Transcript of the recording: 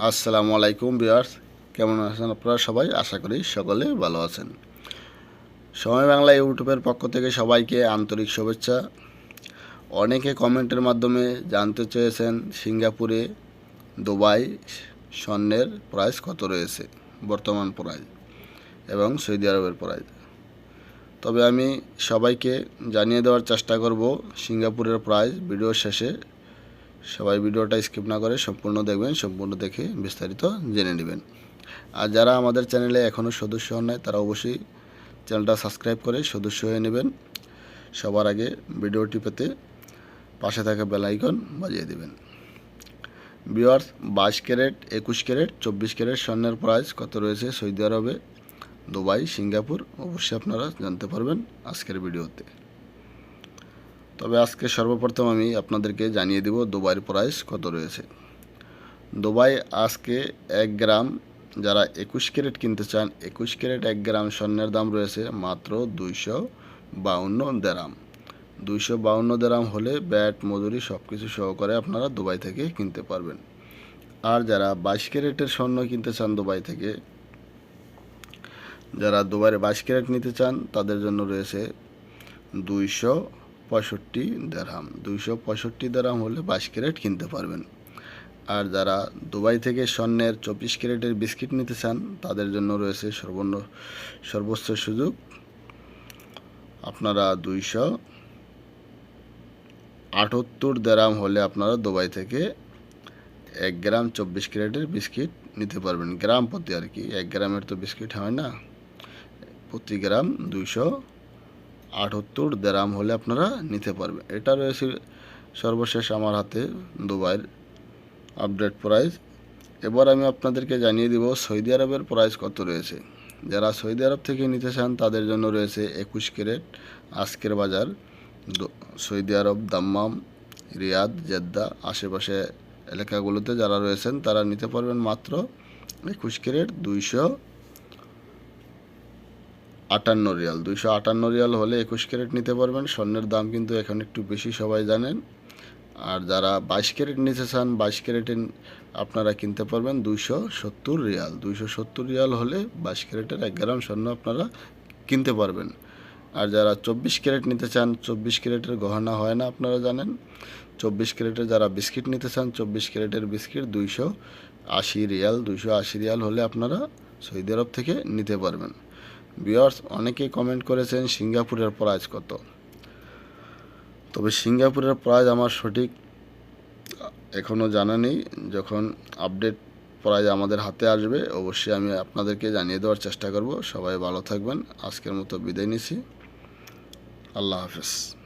আসসালামু আলাইকুম বিয়ার্স কেমন আছেন আপনারা সবাই? আশা করি সকলে ভালো আছেন। সময় বাংলা ইউটিউবের পক্ষ থেকে সবাইকে আন্তরিক শুভেচ্ছা। অনেকে কমেন্টের মাধ্যমে জানতে চেয়েছেন সিঙ্গাপুরে দুবাই স্বর্ণের প্রাইস কত রয়েছে, বর্তমান প্রাইস, এবং সৌদি আরবের প্রাইস। তবে আমি সবাইকে জানিয়ে দেওয়ার চেষ্টা করব সিঙ্গাপুরের প্রাইস ভিডিও শেষে। সবাই ভিডিওটা স্কিপ না করে সম্পূর্ণ দেখবেন, সম্পূর্ণ দেখে বিস্তারিত জেনে নেবেন। আর যারা আমাদের চ্যানেলে এখনও সদস্য হন নাই, তারা অবশ্যই চ্যানেলটা সাবস্ক্রাইব করে সদস্য হয়ে নেবেন। সবার আগে ভিডিওটি পেতে পাশে থাকা বেল আইকন বাজিয়ে দেবেন। বিয়ার্স বাইশ ক্যারেট, একুশ ক্যারেট, চব্বিশ ক্যারেট স্বর্ণের প্রাইস কত রয়েছে সৌদি আরবে, দুবাই, সিঙ্গাপুর, অবশ্যই আপনারা জানতে পারবেন আজকের ভিডিওতে। তবে আজকে সর্বপ্রথম আমি আপনাদেরকে জানিয়ে দেব দুবাইয়ের প্রাইস কত রয়েছে। দুবাই আজকে এক গ্রাম, যারা একুশ ক্যারেট কিনতে চান, একুশ ক্যারেট এক গ্রাম স্বর্ণের দাম রয়েছে মাত্র দুইশো বাউন্ন দেরাম। দুইশো বাউন্ন দেরাম হলে ব্যাট, মজুরি সব কিছু সহকারে আপনারা দুবাই থেকে কিনতে পারবেন। আর যারা বাইশ ক্যারেটের স্বর্ণ কিনতে চান দুবাই থেকে, যারা দুবাইয়ের বাইশ ক্যারেট নিতে চান, তাদের জন্য রয়েছে দুইশো পঁয়ষট্টি দেড়হাম দুইশো পঁয়ষট্টি দেড়হাম হলে বাইশ ক্যারেট কিনতে পারবেন। আর যারা দুবাই থেকে স্বর্ণের চব্বিশ ক্যারেটের বিস্কিট নিতে চান, তাদের জন্য রয়েছে সর্বন্ন, সর্বোচ্চ সুযোগ। আপনারা দুইশো আটাত্তর দেরাম হলে আপনারা দুবাই থেকে এক গ্রাম চব্বিশ ক্যারেটের বিস্কিট নিতে পারবেন। গ্রাম প্রতি আর কি, এক গ্রামের তো বিস্কিট হয় না। প্রতি গ্রাম দুইশো আটাত্তর দেরাম হলে আপনারা নিতে পারবেন। এটা রয়েছে সর্বশেষ আমার হাতে দুবাইয়ের আপডেট প্রাইস এবার আমি আপনাদেরকে জানিয়ে দিব সৌদি আরবের প্রাইস কত রয়েছে। যারা সৌদি আরব থেকে নিতে চান, তাদের জন্য রয়েছে একুশ ক্যারেট আজকের বাজার। সৌদি আরব, দাম্মাম, রিয়াদ, জেদ্দা আশেপাশে এলাকাগুলোতে যারা রয়েছেন, তারা নিতে পারবেন মাত্র একুশ ক্যারেট দুইশো আটান্ন রিয়াল। দুইশো আটান্ন রিয়াল হলে একুশ ক্যারেট নিতে পারবেন। স্বর্ণের দাম কিন্তু এখন একটু বেশি, সবাই জানেন। আর যারা বাইশ ক্যারেট নিতে চান, বাইশ ক্যারেটে আপনারা কিনতে পারবেন দুইশো সত্তর রিয়াল। দুইশো সত্তর রিয়াল হলে বাইশ ক্যারেটের এক গ্রাম স্বর্ণ আপনারা কিনতে পারবেন। আর যারা চব্বিশ ক্যারেট নিতে চান, চব্বিশ ক্যারেটের গহনা হয় না, আপনারা জানেন। চব্বিশ ক্যারেটের যারা বিস্কিট নিতে চান, চব্বিশ ক্যারেটের বিস্কিট দুইশো আশি রিয়াল। দুইশো আশি রিয়াল হলে আপনারা সৌদি আরব থেকে নিতে পারবেন। বিয়ার্স অনেকেই কমেন্ট করেছেন সিঙ্গাপুরের প্রাইজ কত। তবে সিঙ্গাপুরের প্রাইজ আমার সঠিক এখনও জানা নেই। যখন আপডেট প্রাইজ আমাদের হাতে আসবে, অবশ্যই আমি আপনাদেরকে জানিয়ে দেওয়ার চেষ্টা করব। সবাই ভালো থাকবেন। আজকের মতো বিদায় নিছি আল্লাহ হাফেজ।